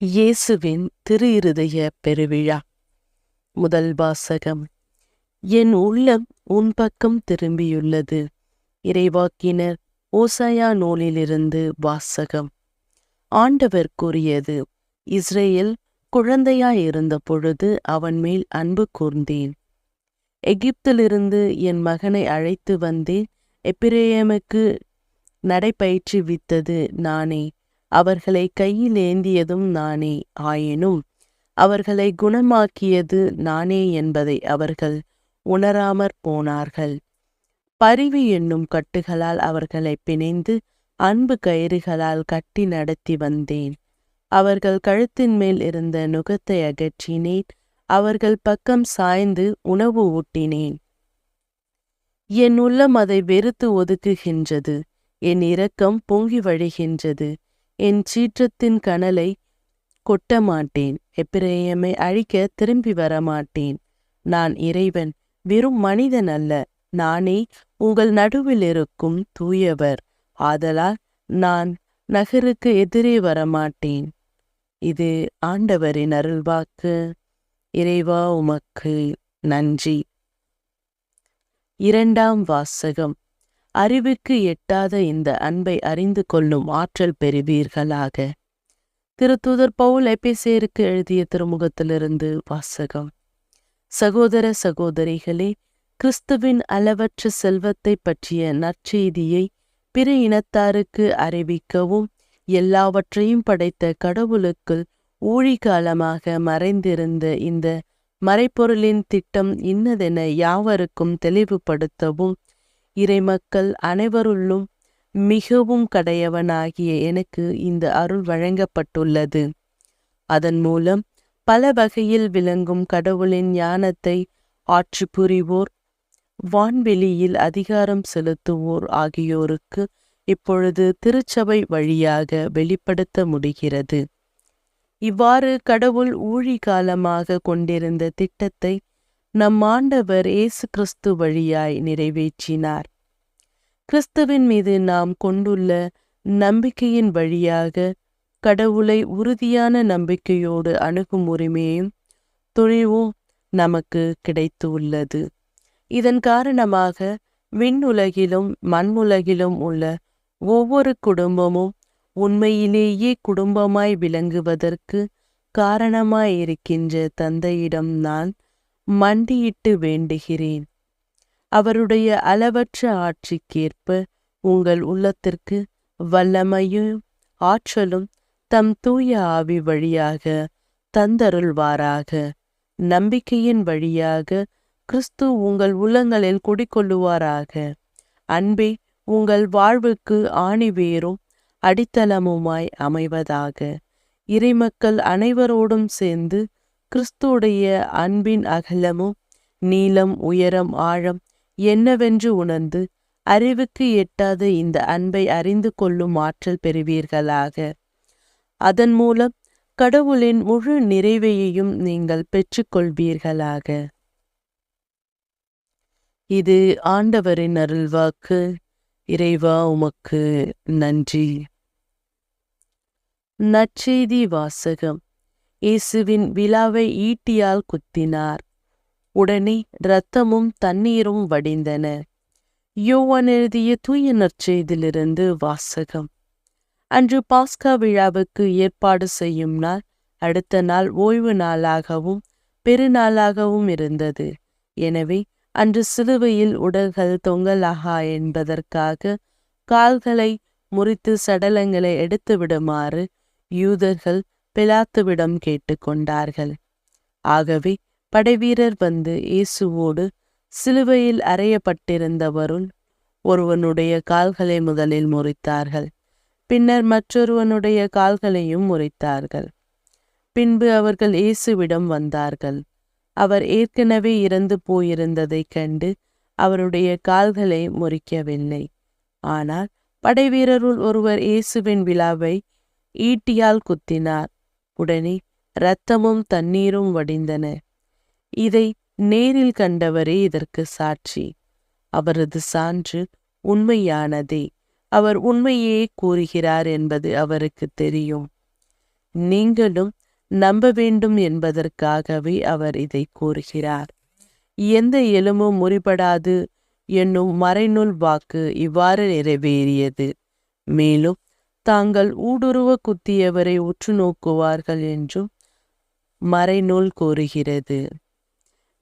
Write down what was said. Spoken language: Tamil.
இயேசுவின் திரு இருதய பெருவிழா. முதல் வாசகம். என் உள்ளம் உன் பக்கம் திரும்பியுள்ளது. இறைவாக்கினர் ஓசையா நூலிலிருந்து வாசகம். ஆண்டவர் கூறியது இஸ்ரேல் குழந்தையாயிருந்த பொழுது அவன் மேல் அன்பு கூர்ந்தேன். எகிப்திலிருந்து என் மகனை அழைத்து வந்தேன். எப்பிரேயமுக்கு நடைபயிற்றுவித்தது நானே. அவர்களை கையில் ஏந்தியதும் நானே ஆயினும் அவர்களை குணமாக்கியது நானே என்பதை அவர்கள் உணராமற் போனார்கள். பரிவு என்னும் கட்டுகளால் அவர்களை பிணைந்து அன்பு கயிறுகளால் கட்டி நடத்தி வந்தேன். அவர்கள் கழுத்தின் மேல் இருந்த நுகத்தை அகற்றினேன். அவர்கள் பக்கம் சாய்ந்து உணவு ஊட்டினேன். என் உள்ளம் அதை வெறுத்து ஒதுக்குகின்றது. என் இரக்கம் பொங்கி வழிகின்றது. என் சீற்றத்தின் கனலை கொட்ட மாட்டேன். எப்பிரேயமை அழிக்க திரும்பி வரமாட்டேன் நான் இறைவன் வெறும் மனிதன் அல்ல. நானே உங்கள் நடுவில் இருக்கும் தூயவர். ஆதலால் நான் நகருக்கு எதிரே வரமாட்டேன் இது ஆண்டவரின் அருள்வாக்கு. இறைவா உமக்கு நன்றி. இரண்டாம் வாசகம். அறிவுக்கு எட்டாத இந்த அன்பை அறிந்து கொள்ளும் ஆற்றல் பெறுவீர்களாக. திருத்தூதர் பவுல் எபிசேருக்கு எழுதிய திருமுகத்திலிருந்து வாசகம். சகோதர சகோதரிகளே கிறிஸ்துவின் அளவற்ற செல்வத்தை பற்றிய நற்செய்தியை பிற இனத்தாருக்கு அறிவிக்கவும் எல்லாவற்றையும் படைத்த கடவுளுக்குள் ஊழிகாலமாக மறைந்திருந்த இந்த மறைப்பொருளின் திட்டம் இன்னதென யாவருக்கும் தெளிவுபடுத்தவும் இறைமக்கள் அனைவருள்ளும் மிகவும் கடையவனாகிய எனக்கு இந்த அருள் வழங்கப்பட்டுள்ளது. அதன் மூலம் பல வகையில் விளங்கும் கடவுளின் ஞானத்தை ஆட்சி புரிவோர் வான்வெளியில் அதிகாரம் செலுத்துவோர் ஆகியோருக்கு இப்பொழுது திருச்சபை வழியாக வெளிப்படுத்த முடிகிறது. இவ்வாறு கடவுள் ஊழி காலமாக கொண்டிருந்த திட்டத்தை நம் ஆண்டவர் இயேசு கிறிஸ்து வழியாய் நிறைவேற்றினார். கிறிஸ்துவின் மீது நாம் கொண்டுள்ள நம்பிக்கையின் வழியாக கடவுளை உறுதியான நம்பிக்கையோடு அணுகும் உரிமையும் துணிவும் நமக்கு கிடைத்து உள்ளது இதன் காரணமாக விண்ணுலகிலும் மண்ணுலகிலும் உள்ள ஒவ்வொரு குடும்பமும் உண்மையிலேயே குடும்பமாய் விளங்குவதற்கு காரணமாயிருக்கின்ற தந்தையிடம் நான் மண்டியிட்டு வேண்டுகிறேன். அவருடைய அளவற்ற ஆட்சிக்கேற்ப உங்கள் உள்ளத்திற்கு வல்லமையும் ஆற்றலும் தம் தூய ஆவி வழியாக தந்தருள்வாராக. நம்பிக்கையின் வழியாக கிறிஸ்து உங்கள் உள்ளங்களில் குடிக்கொள்ளுவாராக. அன்பே உங்கள் வாழ்வுக்கு ஆணிவேரும் அடித்தளமுமாய் அமைவதாக. இறைமக்கள் அனைவரோடும் சேர்ந்து கிறிஸ்துடைய அன்பின் அகலமும் நீளம் உயரம் ஆழம் என்னவென்று உணர்ந்து அறிவுக்கு எட்டாத இந்த அன்பை அறிந்து கொள்ளும் ஆற்றல் பெறுவீர்களாக. அதன் மூலம் கடவுளின் முழு நிறைவையையும் நீங்கள் பெற்றுக்கொள்வீர்களாக. இது ஆண்டவரின் அருள்வாக்கு. இறைவா உமக்கு நன்றி. நற்செய்தி வாசகம். இயேசுவின் விழாவை ஈட்டியால் குத்தினார். உடனே இரத்தமும் தண்ணீரும் வடிந்தன. யோவான் எழுதிய தூய நற்செய்திலிருந்து வாசகம். அன்று பாஸ்கா விழாவுக்கு ஏற்பாடு செய்யும் நாள் அடுத்த நாள் ஓய்வு நாளாகவும் பெருநாளாகவும் இருந்தது. எனவே அன்று சிலுவையில் உடல்கள் தொங்கலாகா என்பதற்காக கால்களை முறித்து சடலங்களை எடுத்து விடுமாறு யூதர்கள் பிலாத்துவிடம் கேட்டுக்கொண்டார்கள் ஆகவே படைவீரர் வந்து இயேசுவோடு சிலுவையில் அறையப்பட்டிருந்தவருள் ஒருவனுடைய கால்களை முதலில் முறித்தார்கள். பின்னர் மற்றொருவனுடைய கால்களையும் முறித்தார்கள். பின்பு அவர்கள் இயேசுவிடம் வந்தார்கள். அவர் ஏற்கனவே இறந்து போயிருந்ததைக் கண்டு அவருடைய கால்களை முறிக்கவில்லை. ஆனால் படைவீரருள் ஒருவர் இயேசுவின் விழாவை ஈட்டியால் குத்தினார். உடனே இரத்தமும் தண்ணீரும் வடிந்தன. இதை நேரில் கண்டவரே இதற்கு சாட்சி. அவரது சான்று உண்மையானதே. அவர் உண்மையே கூறுகிறார் என்பது அவருக்கு தெரியும். நீங்களும் நம்ப வேண்டும் என்பதற்காகவே அவர் இதை கூறுகிறார். எந்த எலும்பும் முறிபடாது என்னும் மறைநூல் வாக்கு இவ்வாறு நிறைவேறியது. மேலும் தாங்கள் ஊடுருவ குத்தியவரை உற்று நோக்குவார்கள் என்றும் மறைநூல் கூறுகிறது.